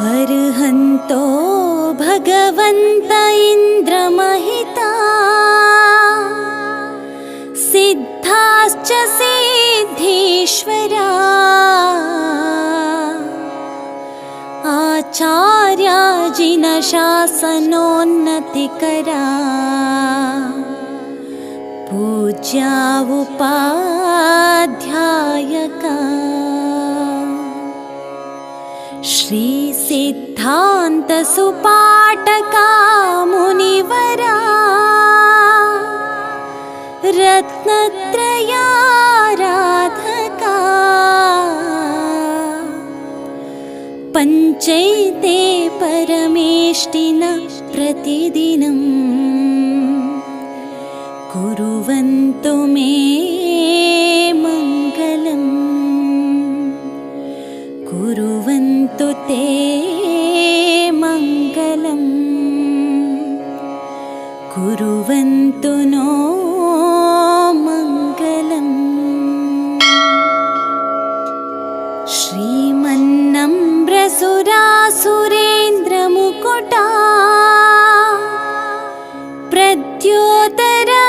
अर्हन्तो भगवन्त इन्द्रमहिता। सिद्धाश्च सिद्धेश्वरा। आचार्याजिनशासनोन्नतिकरा। पूज्या उपाध्यायका श्रीसिद्धान्तसुपाटका मुनिवरा रत्नत्रयाराधका। पञ्चैते परमेष्टिन प्रतिदिनम् कुर्वन्तु मे ते मङ्गलम्। कुर्वन्तु नो मङ्गलम्। श्रीमन्नम्रसुरासुरेन्द्रमुकुटा प्रद्युतरा